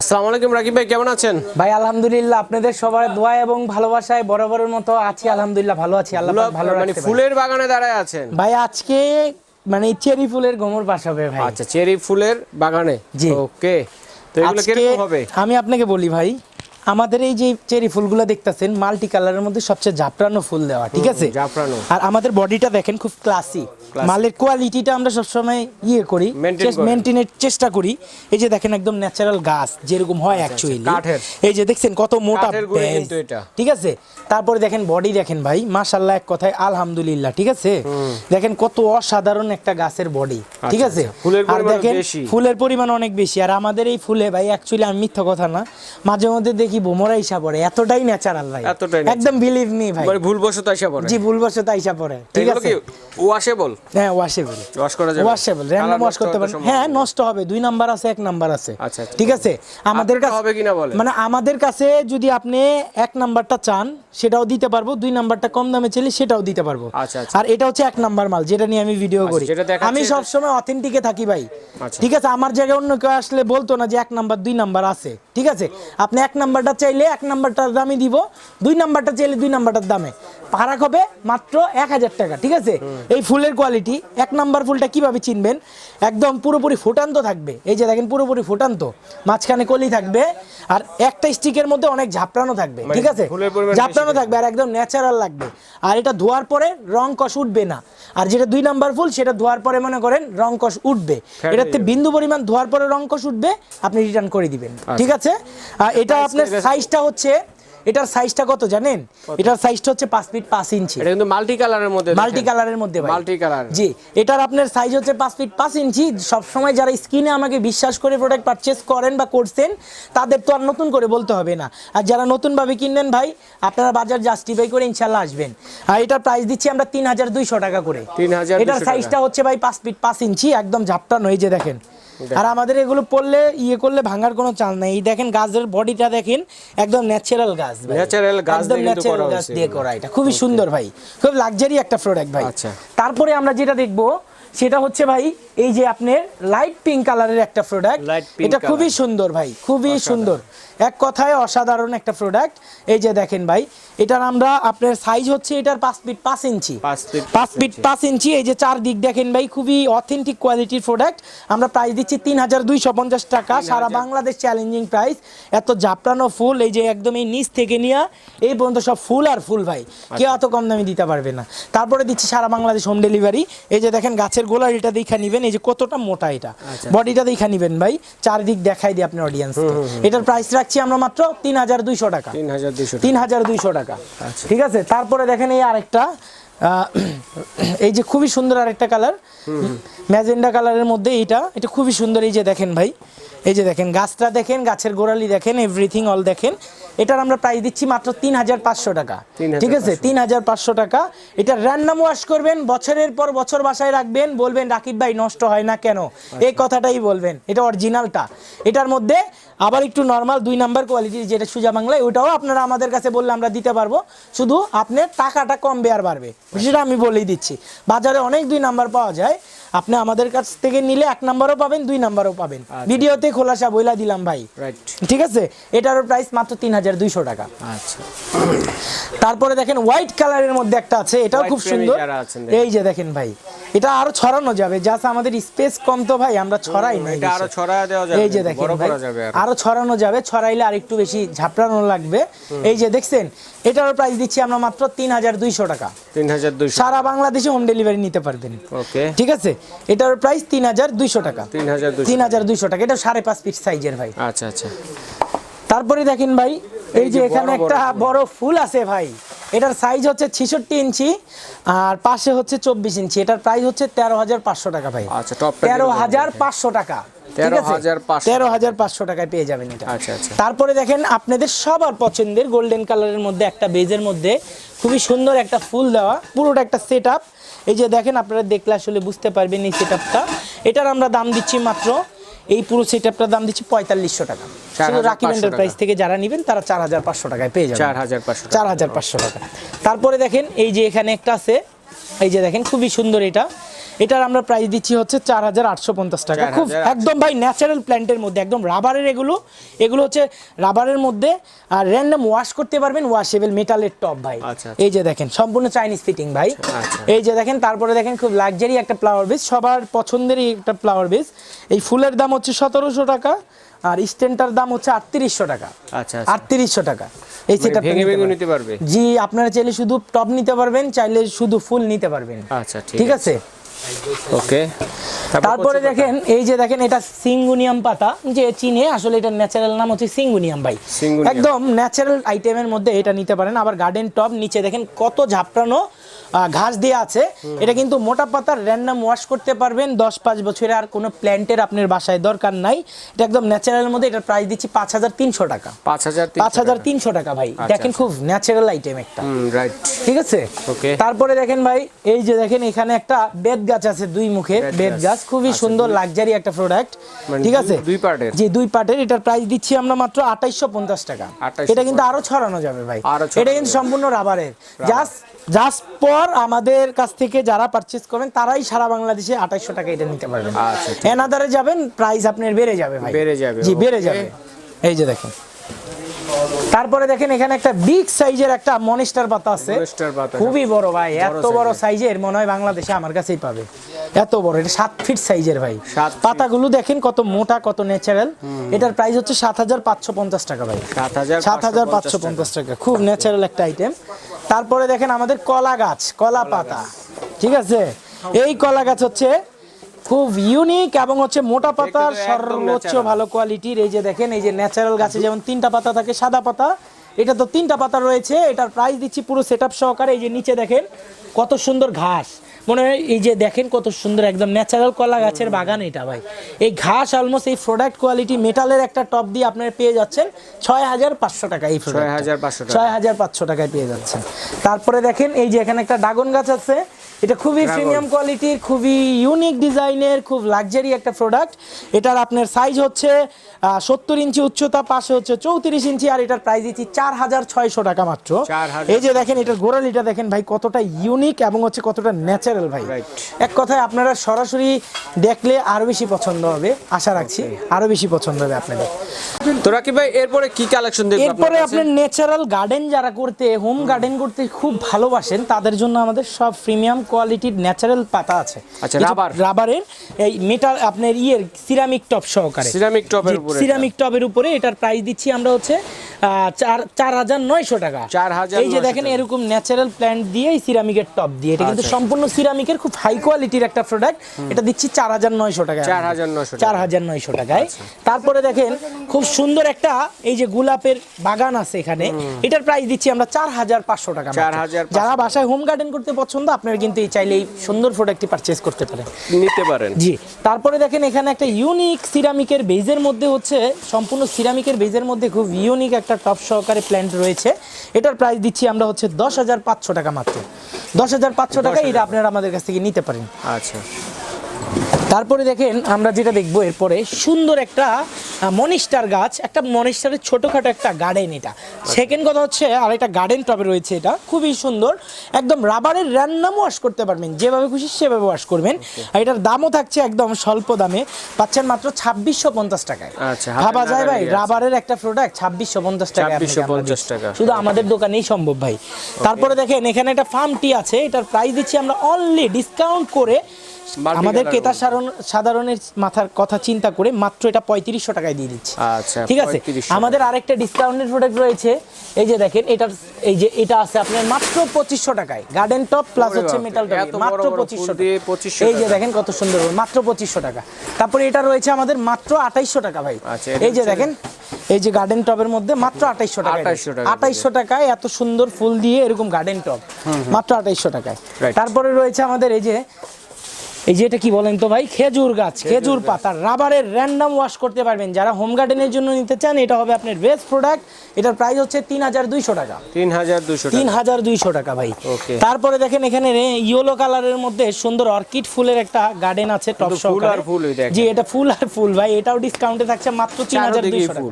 আসসালামু আলাইকুম রাকিব ভাই কেমন আছেন? ভাই আলহামদুলিল্লাহ আপনাদের সবার দোয়া এবং ভালোবাসায় বরাবরের মতো আছি আলহামদুলিল্লাহ ভালো আছি আল্লাহ ভালো মানে ফুলের বাগানে দাঁড়ায় আছেন? ভাই আজকে মানে চেরি ফুলের গোমর ভাই। আচ্ছা চেরি ফুলের বাগানে? জি। ওকে তো এগুলো কীরকম হবে? আমি আপনাকে বলি ভাই আমাদের এই যে চেরি ফুলগুলো দেখতাছেন মাল্টি কালারের মধ্যে সবচেয়ে জাফরানো ফুল দেওয়া ঠিক আছে? জাফরানো। আর আমাদের বডিটা দেখেন খুব ক্লাসি মালের কোয়ালিটিটা আমরা সবসময় ইয়ে করি। মেনটেনের চেষ্টা করি। এই যে দেখেন একদম ন্যাচারাল গাছ যেরকম হয় অ্যাকচুয়ালি আচ্ছা, কাঠের। এই যে দেখছেন কত মোটা। ঠিক আছে? তারপরে দেখেন বডি দেখেন ভাই মাশাল্লাহ এক কথায় আলহামদুলিল্লাহ ঠিক আছে? দেখেন কত অসাধারণ একটা গাছের বডি ঠিক আছে? আচ্ছা, আর দেখেন। ফুলের পরিমাণ অনেক বেশি। আর আমাদের এই ফুলে ভাই অ্যাকচুয়ালি আমি মিথ্যা কথা না মাঝে মধ্যে দেখি বোমরা ইসা পড়ে? এতটাই ন্যাচারাল ভাই। এতটাই একদম বিলিভ মি ভাই। মানে ভুলবশত এসে পড়ে। জি ভুলবশত আইসা পড়ে। ঠিক আছে? কি ওয়াশেবল হ্যাঁ ওয়াশেবল ওয়াশ করা যাবে। ওয়াশেবল র্যান্ডম ওয়াশ করতে পারেন হ্যাঁ নষ্ট হবে। দুই নাম্বার আছে এক নাম্বার আছে। আচ্ছা, আচ্ছা। ঠিক আছে? আমাদের কাছে হবে কিনা বলেন? মানে আমাদের কাছে যদি আপনি এক নাম্বারটা চান সেটাও দিতে পারব। দুই নাম্বারটা কম দামে চাইলে সেটাও দিতে পারব। আচ্ছা, আচ্ছা। আর এটা হচ্ছে এক নাম্বার মাল যেটা নিয়ে আমি ভিডিও করি। আমি এটা- সবসময় অথেন্টিকে থাকি ভাই। ঠিক আছে? আমার জায়গায় অন্য কেউ আসলে বলতো না যে এক নাম্বার দুই নাম্বার আছে। ঠিক আছে? আপনি এক নাম্বারটা চাইলে এক নাম্বারটার দামে দিব দুই নাম্বারটা চাইলে দুই নাম্বারটার দামে। ফারাক হবে মাত্র এক হাজার টাকা ঠিক আছে? এই ফুলের কোয়ালিটি এক নাম্বার ফুলটা কীভাবে চিনবেন? একদম পুরোপুরি ফুটান্ত থাকবে। এই যে দেখেন পুরোপুরি ফুটান্ত। মাঝখানে কলি থাকবে আর একটা স্টিকের মধ্যে অনেক ঝাপড়ানো থাকবে মানে ঠিক আছে? ঝাপড়ানো থাকবে। আর একদম ন্যাচারাল লাগবে। আর এটা ধোয়ার পরে রং কষ উঠবে না। আর যেটা দুই নাম্বার ফুল সেটা ধোয়ার পরে মনে করেন রং কষ উঠবে। এটাতে বিন্দু পরিমাণ ধোয়ার পরে রং কষ উঠবে আপনি রিটার্ন করে দিবেন ঠিক আছে? এটা আপনার সাইজটা হচ্ছে এটার সাইজটা কত জানেন? এটার সাইজটা হচ্ছে পাঁচ ফিট পাঁচ ইঞ্চি এটা কিন্তু মাল্টি কালারের মধ্যে মাল্টি। কালারের মধ্যে ভাই। মাল্টি কালার জি এটার আপনার সাইজ হচ্ছে পাঁচ ফিট পাঁচ ইঞ্চি সবসময় যারা স্ক্রিনে আমাকে বিশ্বাস করে প্রোডাক্ট পারচেস করেন বা করছেন তাদের তো আর নতুন করে বলতে হবে না। আর যারা নতুনভাবে কিনবেন ভাই আপনারা বাজার জাস্টিফাই করে ইনশাল্লাহ আসবেন। আর এটার প্রাইস দিচ্ছি আমরা তিন হাজার দুইশো টাকা করে। 3,200 এটার সাইজটা হচ্ছে ভাই পাঁচ ফিট পাঁচ ইঞ্চি একদম ঝাপটানো এই যে দেখেন। আর আমাদের এগুলো পড়লে ইয়ে করলে ভাঙার কোনো চান্স নেই। এই দেখেন গাছের বডিটা দেখেন একদম ন্যাচারাল গাছ। Natural গাছ একদম ন্যাচারাল গাছ দিয়ে করা এটা। খুবই সুন্দর ভাই। খুব লাক্সারি একটা প্রোডাক্ট ভাই। আচ্ছা। তারপরে আমরা যেটা দেখব সেটা হচ্ছে ভাই এই যে আপনার লাইট পিঙ্ক কালারের একটা প্রোডাক্ট এটা খুবই সুন্দর ভাই খুবই সুন্দর। এক কথায় অসাধারণ একটা প্রোডাক্ট এই যে দেখেন ভাই এটার আমরা আপনার সাইজ হচ্ছে এটার পাঁচ ফিট পাঁচ ইঞ্চি। পাঁচ ফিট পাঁচ ইঞ্চি। এই যে চার দিক দেখেন ভাই খুবই অথেন্টিক কোয়ালিটির প্রোডাক্ট আমরা প্রাইস দিচ্ছি তিন হাজার দুইশো পঞ্চাশ টাকা। সারা বাংলাদেশ চ্যালেঞ্জিং প্রাইস এত জাপটানো ফুল এই যে একদম এই নিচ থেকে নিয়ে এই পর্যন্ত সব ফুল আর ফুল ভাই। কেউ এত কম দামে দিতে পারবে না। তারপরে দিচ্ছি সারা বাংলাদেশ হোম ডেলিভারি এই যে দেখেন গাছের গোলার এটা দেখা নিবেন এই যে কতটা মোটা এটা। বডিটা দেখা নিবেন ভাই। চারদিক দেখাই দিই আপনার অডিয়েন্স এটার প্রাইস রাখছি আমরা মাত্র তিন হাজার দুইশো টাকা। তিন হাজার দুইশো দুইশো টাকা। ঠিক আছে? তারপরে দেখেন এই আরেকটা। এই যে খুবই সুন্দর আরেকটা কালার। ম্যাজেন্ডা কালারের মধ্যে এইটা। এটা খুবই সুন্দর। এই যে দেখেন ভাই। এই যে দেখেন, গাছটা দেখেন, গাছের গোড়ালি দেখেন এভরিথিং অল দেখেন। এটার আমরা প্রাইস দিচ্ছি মাত্র তিন হাজার পাঁচশো টাকা। ঠিক আছে? তিন হাজার পাঁচশো টাকা। এটা র্যান্ডাম ওয়াশ করবেন বছরের পর বছর বাসায় রাখবেন বলবেন রাকিব ভাই নষ্ট হয় না কেন? এই কথাটাই বলবেন। এটা অরিজিনালটা এটার মধ্যে আবার একটু নর্মাল দুই নাম্বার কোয়ালিটির যেটা সুজা বাংলায় ওটাও আপনারা আমাদের কাছে বললে আমরা দিতে পারব। শুধু আপনার টাকাটা কম বেয়ার বাড়বে। সেটা আমি বলেই দিচ্ছি। বাজারে অনেক দুই নাম্বার পাওয়া যায়। আপনি আমাদের কাছ থেকে নিলে এক নাম্বারও পাবেন দুই নাম্বারও পাবেন। ভিডিওতে খোলাসা বইলা দিলাম ভাই। রাইট ঠিক আছে? এটারও প্রাইস মাত্র তিন হাজার দুইশো টাকা। আচ্ছা। তারপরে দেখেন হোয়াইট কালারের মধ্যে একটা আছে এটাও খুব সুন্দর। এই যে দেখেন ভাই এটা আরও ছড়ানো যাবে জাস্ট আমাদের স্পেস কম তো ভাই আমরা ছড়াই না এটা আরও ছড়ায় দেওয়া যাবে এই যে দেখেন বড় ভাই করা যাবে আরও। ছড়ানো যাবে ছড়াইলে আর একটু বেশি ঝাপড়ানো লাগবে। এই যে দেখছেন এটারও প্রাইস দিচ্ছি আমরা মাত্র তিন হাজার দুইশো টাকা। তিন হাজার দুইশো সারা বাংলাদেশে হোম ডেলিভারি নিতে পারবেন। ওকে। ঠিক আছে? এটার প্রাইস তিন হাজার দুইশো টাকা। তিন হাজার দুইশো তিন হাজার দুইশো টাকা এটা সাড়ে পাঁচ ফিট সাইজের ভাই। আচ্ছা আচ্ছা। তারপরে দেখেন ভাই এই যে যে এখানে একটা বড় ফুল আছে ভাই। এটার সাইজ হচ্ছে ছেষট্টি ইঞ্চি আর পাশে হচ্ছে চব্বিশ ইঞ্চি। এটার প্রাইস হচ্ছে তেরো হাজার পাঁচশো টাকা ভাই। আচ্ছা, তেরো হাজার পাঁচশো টাকা ঠিক আছে? 13,500 তেরো হাজার পাঁচশো টাকায় পেয়ে যাবেন এটা। আচ্ছা, আচ্ছা। তারপরে দেখেন আপনাদের সবার পছন্দের গোল্ডেন কালারের মধ্যে একটা বেজের মধ্যে খুবই সুন্দর একটা ফুল দেওয়া পুরোটা একটা সেট এই যে দেখেন আপনারা দেখলে আসলে বুঝতে পারবেন এই সেট এটার আমরা দাম দিচ্ছি মাত্র এই পুরো সেট দাম দিচ্ছি পঁয়তাল্লিশশো টাকা। শুধু 4,500 রাকিব এন্টারপ্রাইজ থেকে যারা নেবেন তারা চার হাজার পাঁচশো টাকায় পেয়ে যাবেন। চার হাজার পাঁচশো চার হাজার পাঁচশো টাকা। তারপরে দেখেন এই যে এখানে একটা আছে এই যে দেখেন খুবই সুন্দর এটা। এটার আমরা প্রাইস দিচ্ছি হচ্ছে চার হাজার আটশো পঞ্চাশ টাকা। খুব একদম ভাই ন্যাচারাল প্ল্যান্টের মধ্যে একদম রাবারের এগুলো এগুলো হচ্ছে রাবারের মধ্যে আর র্যান্ডম ওয়াশ করতে পারবেন ওয়াশেবল মেটালের টপ ভাই। আচ্ছা, এই যে দেখেন সম্পূর্ণ চাইনিজ ফিটিং ভাই। আচ্ছা। এই যে দেখেন তারপরে দেখেন খুব লাক্সারি একটা ফ্লাওয়ার বেস সবার পছন্দেরই একটা ফ্লাওয়ার বেস এই ফুলের দাম হচ্ছে সতেরোশো টাকা আর স্ট্যান্ডটার দাম হচ্ছে আটত্রিশশো টাকা। আচ্ছা আচ্ছা। আটত্রিশশো টাকা। এই মানে ভেঙে ভেঙে নিতে পারবে? জি আপনারা চাইলে শুধু টপ নিতে পারবেন চাইলে শুধু ফুল নিতে পারবেন। আচ্ছা ঠিক আছে? ওকে তারপরে দেখেন এই যে দেখেন এটা সিঙ্গুনিয়াম পাতা যে চিনে আসলে এটা ন্যাচারাল নাম হচ্ছে সিঙ্গুনিয়াম ভাই। একদম ন্যাচারাল আইটেমের মধ্যে এটা নিতে পারেন। আবার গার্ডেন টপ নিচে দেখেন কত ঝাপড়ানো ঘাস দিয়ে আছে। এটা কিন্তু মোটা পাতার র্যান্ডম ওয়াশ করতে পারবেন। দশ পাঁচ বছরে আর কোনো প্ল্যান্টের আপনার বাসায় দরকার নাই। এটা একদম ন্যাচারালের মধ্যে এটার প্রাইস দিচ্ছি পাঁচ হাজার তিনশো টাকা। পাঁচ হাজার পাঁচ হাজার তিনশো টাকা ভাই। দেখেন খুব ন্যাচারাল আইটেম একটা। রাইট ঠিক আছে. তারপরে দেখেন ভাই এই যে দেখেন এখানে একটা বেত গাছ আছে দুই মুখের বেত বেত গাছ। খুবই সুন্দর লাক্সারি একটা প্রোডাক্ট মানে ঠিক আছে? দুই পার্টের? জি দুই পার্টের এটার প্রাইস দিচ্ছি আমরা মাত্র আঠাইশশো পঞ্চাশ টাকা। এটা কিন্তু আরও ছড়ানো যাবে ভাই। এটা কিন্তু সম্পূর্ণ রাবারের জাস্ট জাস্ট পর আমাদের কাছ থেকে যারা পারচেজ করবেন তারাই সারা বাংলাদেশে আঠাইশশো টাকা এটা নিতে পারবেন। আচ্ছা, এনাদারে যাবেন প্রাইস আপনার বেড়ে যাবে ভাই। বেড়ে যাবে, জি বেড়ে যাবে। এই যে দেখেন। তারপরে দেখেন এখানে একটা বিগ সাইজের একটা মনিস্টার পাতা আছে। খুবই বড় ভাই এত বড়। সাইজের মনে হয় বাংলাদেশে আমার কাছেই পাবে। এত বড় এটা সাত ফিট সাইজের ভাই। পাতাগুলো দেখেন কত মোটা কত ন্যাচারাল এটার প্রাইস হচ্ছে সাত হাজার পাঁচশো পঞ্চাশ টাকা ভাই। সাত হাজার পাঁচশো পঞ্চাশ টাকা। খুব ন্যাচারাল একটা আইটেম তারপরে দেখেন আমাদের কলা গাছ কলা পাতা। ঠিক আছে? এই কলা গাছ হচ্ছে খুব ইউনিক এবং হচ্ছে মোটা পাতার সর্বোচ্চ ভালো কোয়ালিটির এই যে দেখেন এই যে ন্যাচারাল গাছে যেমন তিনটা পাতা থাকে সাদা পাতা এটা তো তিনটা পাতা রয়েছে। এটার প্রাইস দিচ্ছি পুরো সেট সহকারে। এই যে নিচে দেখেন কত সুন্দর ঘাস। মনে হয় এই যে দেখেন কত সুন্দর একদম ন্যাচারাল কলা গাছের বাগান এটা ভাই। এই ঘাস অলমোস্ট এই প্রোডাক্ট কোয়ালিটি মেটালের একটা টপ দিয়ে আপনারা পেয়ে যাচ্ছেন ছয় হাজার পাঁচশো টাকা এই ছয় হাজার পাঁচশো ছয় হাজার পাঁচশো টাকায় পেয়ে যাচ্ছেন। তারপরে দেখেন এই যে এখানে একটা ড্রাগন গাছ আছে এটা খুবই প্রিমিয়াম কোয়ালিটির খুবই ইউনিক ডিজাইনের খুব লাক্সারি একটা প্রোডাক্ট এটার আপনার সাইজ হচ্ছে সত্তর ইঞ্চি উচ্চতা পাশে হচ্ছে চৌত্রিশ ইঞ্চি আর এটার প্রাইস দিচ্ছি চার হাজার ছয়শো টাকা মাত্র। এই যে দেখেন এটার গোড়ালিটা দেখেন ভাই কতটা ইউনিক এবং হচ্ছে কতটা ন্যাচারাল ভাই. এক কথায় আপনারা সরাসরি দেখলে আরও বেশি পছন্দ হবে আশা রাখছি আরও বেশি পছন্দ হবে আপনাদের। তো রাকিব ভাই এরপরে কি কালেকশন দেখব এরপরে আপনার ন্যাচারাল গার্ডেন যারা করতে হোম গার্ডেন করতে খুব ভালোবাসেন তাদের জন্য আমাদের সব প্রিমিয়াম কোয়ালিটির ন্যাচারাল পাতা আছে আচ্ছা, রাবার। রাবারের এই মেটাল আপনার ইয়ের সিরামিক টপ সহকারে সিরামিক টপের উপরে। সিরামিক টপের উপরে এটার প্রাইস দিচ্ছি আমরা হচ্ছে চার চার হাজার নয়শো টাকা 4,900 এই যে দেখেন এরকম ন্যাচারাল প্ল্যান্ট দিয়ে এই সিরামিকের টপ দিয়ে এটা কিন্তু আচ্ছা। সম্পূর্ণ সিরামিকের খুব হাই কোয়ালিটির একটা প্রোডাক্ট এটা দিচ্ছি চার হাজার নয়শো টাকা 4,900 টাকা। চার হাজার নয়শো টাকায় আচ্ছা। তারপরে দেখেন খুব সুন্দর একটা এই যে গোলাপের বাগান আছে এখানে এটার প্রাইস দিচ্ছি আমরা চার হাজার পাঁচশো টাকা। 4,500 যারা বাসায় হোম গার্ডেন করতে পছন্দ আপনারা কিন্তু এই চাইলে এই সুন্দর প্রোডাক্টটি পারচেজ করতে পারেন। নিতে পারেন। জি তারপরে দেখেন এখানে একটা ইউনিক সিরামিকের বেজের মধ্যে হচ্ছে সম্পূর্ণ সিরামিকের বেজের মধ্যে খুব ইউনিক একটা টপ সহকারে প্ল্যান্ট রয়েছে। এটার প্রাইস দিচ্ছি আমরা হচ্ছে দশ হাজার পাঁচশো টাকা মাত্র। দশ হাজার পাঁচশো টাকা এটা আপনারা আমাদের কাছ থেকে নিতে পারেন। আচ্ছা। তারপরে দেখেন আমরা যেটা দেখব এরপরে সুন্দর একটা মনিস্টার গাছ একটা মনিস্টারের ছোটোখাটো একটা গার্ডেন এটা। সেকেন্ড কথা হচ্ছে আর একটা গার্ডেন টবে রয়েছে এটা খুবই সুন্দর। একদম রাবারের র্যান্ডাম ওয়াশ করতে পারবেন যেভাবে খুশি সেভাবে ওয়াশ করবেন। আর এটার দামও থাকছে একদম স্বল্প দামে পাচ্ছেন মাত্র ছাব্বিশশো পঞ্চাশ টাকায়। আচ্ছা, ভাবা যায় ভাই রাবারের একটা প্রোডাক্ট ছাব্বিশশো পঞ্চাশ টাকা 2650 টাকা। শুধু আমাদের দোকানেই সম্ভব ভাই। তারপরে দেখেন এখানে একটা ফার্ম টি আছে এটার প্রাইস দিচ্ছি আমরা অনলি ডিসকাউন্ট করে আমাদের ক্রেতা সাধারণের মাথার কথা চিন্তা করে মাত্র এটা পঁয়ত্রিশশো টাকায় দিয়ে দিচ্ছি। আচ্ছা ঠিক আছে? আমাদের আরেকটা ডিসকাউন্টের প্রোডাক্ট রয়েছে। এই যে দেখেন এটার এই যে এটা আছে আপনার মাত্র পঁচিশশো টাকায়। গার্ডেন টপ প্লাস হচ্ছে মেটাল টপ মাত্র পঁচিশশো দিয়ে 2500 এই যে টাকা। দেখেন কত সুন্দর মাত্র পঁচিশশো টাকা। তারপরে এটা রয়েছে আমাদের মাত্র আঠাইশশো টাকা ভাই। আচ্ছা, এই যে দেখেন এই যে গার্ডেন টবের মধ্যে মাত্র আঠাইশশো টাকা 2800 টাকা আঠাইশশো টাকায় এত সুন্দর ফুল দিয়ে এরকম গার্ডেন টব মাত্র আঠাইশশো টাকায়। তারপরে রয়েছে আমাদের এই যে এই যে এটা কি বলেন তো ভাই? খেজুর গাছ খেজুর পাতা রাবারের র্যান্ডাম ওয়াশ করতে পারবেন। যারা হোম গার্ডেনের জন্য নিতে চান এটা হবে আপনার বেস্ট প্রোডাক্ট এটার প্রাইস হচ্ছে তিন হাজার দুইশো টাকা। তিন হাজার দুশো তিন টাকা হাজার দুইশো টাকা ভাই. তারপরে দেখেন এখানে ইয়েলো কালারের মধ্যে সুন্দর অর্কিড ফুলের একটা গার্ডেন আছে টপ ফুল আর দেখেন। জি এটা ফুল আর ফুল ভাই। এটাও ডিসকাউন্টে থাকছে মাত্র তিন হাজার দুইশো টাকা।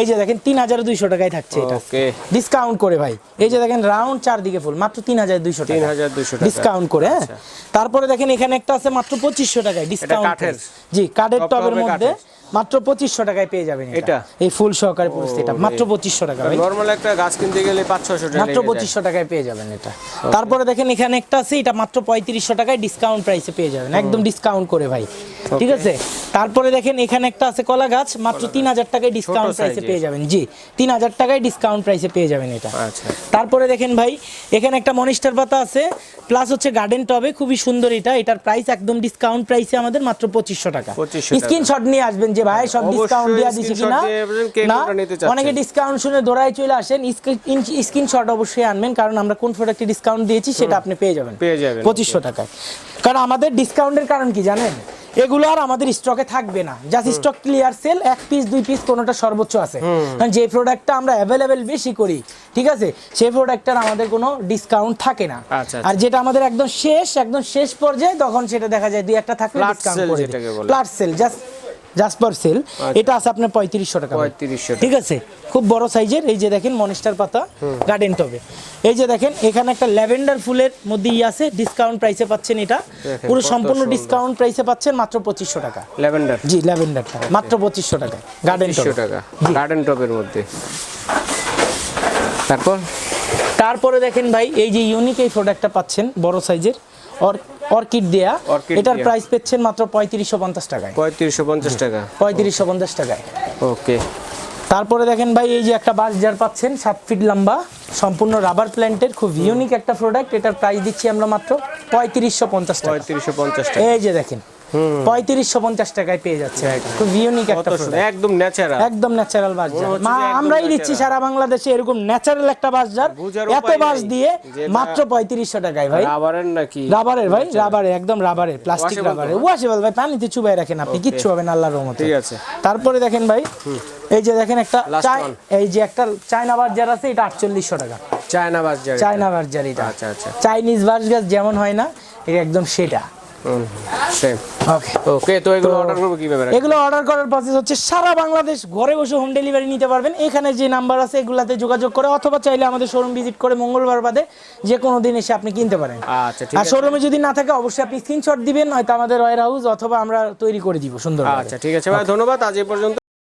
এই যে দেখেন তিন হাজার দুইশো টাকায় থাকছে এটা। ডিসকাউন্ট করে ভাই। এই যে দেখেন রাউন্ড চারদিকে ফুল মাত্র তিন হাজার দুইশো টাকা। 3,200 টাকা। ডিসকাউন্ট করে হ্যাঁ। তারপরে দেখেন এখানে একটা আছে মাত্র পঁচিশশো টাকায় ডিসকাউন্ট কাঠের? জি কাঠের টবের মধ্যে মাত্র পঁচিশশো টাকায় পেয়ে যাবেন এটা? এটা? এই ফুল সহকারে পরিস্থিতিটা মাত্র পঁচিশশো টাকা ভাই। নর্মাল একটা গাছ কিনতে গেলে পাঁচ ছশো টাকা মাত্র। পঁচিশশো টাকায় পেয়ে যাবেন এটা। তারপরে দেখেন এখানে একটা আছে এটা মাত্র পঁয়ত্রিশশো টাকায় ডিসকাউন্ট প্রাইসে পেয়ে যাবেন। একদম ডিসকাউন্ট করে ভাই। ঠিক আছে? তারপরে দেখেন এখানে একটা আছে কলা গাছ মাত্র তিন হাজার টাকায় ডিসকাউন্ট প্রাইসে পেয়ে যাবেন। জি তিন হাজার টাকায় ডিসকাউন্ট প্রাইসে পেয়ে যাবেন এটা। আচ্ছা। তারপরে দেখেন ভাই এখানে একটা মনিস্টার পাতা আছে প্লাস হচ্ছে গার্ডেন টবে খুবই সুন্দর এটা। এটার প্রাইস একদম ডিসকাউন্ট প্রাইসে আমাদের মাত্র পঁচিশশো টাকা। স্ক্রিনশট নিয়ে আসবেন যে ভাই সব ডিসকাউন্ট দেওয়া দিছি কিনা। না। অনেকে ডিসকাউন্ট শুনে দৌড়ায় চলে আসেন। স্ক্রিনশট অবশ্যই আনবেন কারণ আমরা কোন প্রোডাক্টে ডিসকাউন্ট দিয়েছি সেটা আপনি পেয়ে যাবেন। পেয়ে যাবেন, পঁচিশশো টাকায়। কারণ আমাদের ডিসকাউন্টের কারণ কি জানেন? এগুলো আর আমাদের স্টকে থাকবে না। জাস্ট স্টক ক্লিয়ার সেল এক পিস দুই পিস কোনোটা সর্বোচ্চ আছে। কারণ যে প্রোডাক্টটা আমরা অ্যাভেলেবেল বেশি করি ঠিক আছে? সেই প্রোডাক্টটার আমাদের কোনো ডিসকাউন্ট থাকে না। আচ্ছা, আর যেটা আমাদের একদম শেষ একদম শেষ পর্যায়ে তখন সেটা দেখা যায় দুই একটা থাকলে ডিসকাউন্ট করে বলে। Sale just just for sale এটা আছে আপনার পঁয়ত্রিশশো টাকা ভাই। 3500 টাকা। ঠিক আছে? খুব বড় সাইজের এই যে দেখেন মনিস্টার পাতা গার্ডেন টবে এই যে দেখেন এখানে একটা ল্যাভেন্ডার ফুলের মধ্যে ই আছে ডিসকাউন্ট প্রাইসে পাচ্ছেন এটা। পুরো সম্পূর্ণ ডিসকাউন্ট প্রাইসে পাচ্ছেন মাত্র পঁচিশশো টাকা। ল্যাভেন্ডার জি ল্যাভেন্ডারটা মাত্র পঁচিশশো টাকা গার্ডেন টাকা। গার্ডেন টপের মধ্যে। তারপর? তারপরে দেখেন ভাই এই যে ইউনিক এই প্রোডাক্টটা পাচ্ছেন বড় সাইজের অর্কিড দেয়া এটার। প্রাইস পেচ্ছেন মাত্র পঁয়ত্রিশশো পঞ্চাশ টাকায়। পঁয়ত্রিশশো পঞ্চাশ টাকা। পঁয়ত্রিশশো পঞ্চাশ টাকায়। ওকে। তারপরে দেখেন ভাই এই যে একটা বাস জার পাচ্ছেন সাত ফিট লম্বা সম্পূর্ণ রাবার প্ল্যান্টের খুব ইউনিক একটা প্রোডাক্ট এটার প্রাইস দিচ্ছি আমরা মাত্র পঁয়ত্রিশশো পঞ্চাশ টাকা। পঁয়ত্রিশশো পঞ্চাশ টাকা। এই যে দেখেন পঁয়ত্রিশশো পঞ্চাশ টাকায় পেয়ে যাচ্ছে খুব ইউনিক একটা একদম ন্যাচারাল একদম ন্যাচারাল বাস জার মা আমরাই দিচ্ছি সারা বাংলাদেশে এরকম ন্যাচারাল একটা বাস জার এত বাস দিয়ে মাত্র পঁয়ত্রিশশো টাকায় ভাই। রাবারের নাকি? রাবারের ভাই রাবারের একদম রাবারের প্লাস্টিক রাবারের ওয়াশেবল ভাই পানিতে চুবাই রাখেন আপনি কিচ্ছু হবে না আল্লাহর রহমতে। ঠিক আছে। তারপরে দেখেন ভাই এই যে দেখেন একটা এই যে একটা চায়না বার্জার আছে এটা আটচল্লিশশো টাকা। চায়না বাস যায় চায়না বার্জার এটা। আচ্ছা আচ্ছা। চাইনিজ বার্জ গাছ যেমন হয় না এটা একদম সেটা। ওকে ওকে তো এগুলো অর্ডার করব কীভাবে? এগুলো অর্ডার করার প্রসেস হচ্ছে সারা বাংলাদেশ ঘরে বসে হোম ডেলিভারি নিতে পারবেন। এখানে যে নাম্বার আছে এগুলাতে যোগাযোগ করে অথবা চাইলে আমাদের শোরুম ভিজিট করে মঙ্গলবার বাদে যে কোনো দিন এসে আপনি কিনতে পারেন। আচ্ছা ঠিক আর আছে। শোরুমে যদি না থাকে অবশ্যই আপনি স্ক্রিনশট দিবেন নয়তো আমাদের হাউস অথবা আমরা তৈরি করে দিব সুন্দর আচ্ছা ঠিক আছে। ভাই ধন্যবাদ। আজ এই পর্যন্ত।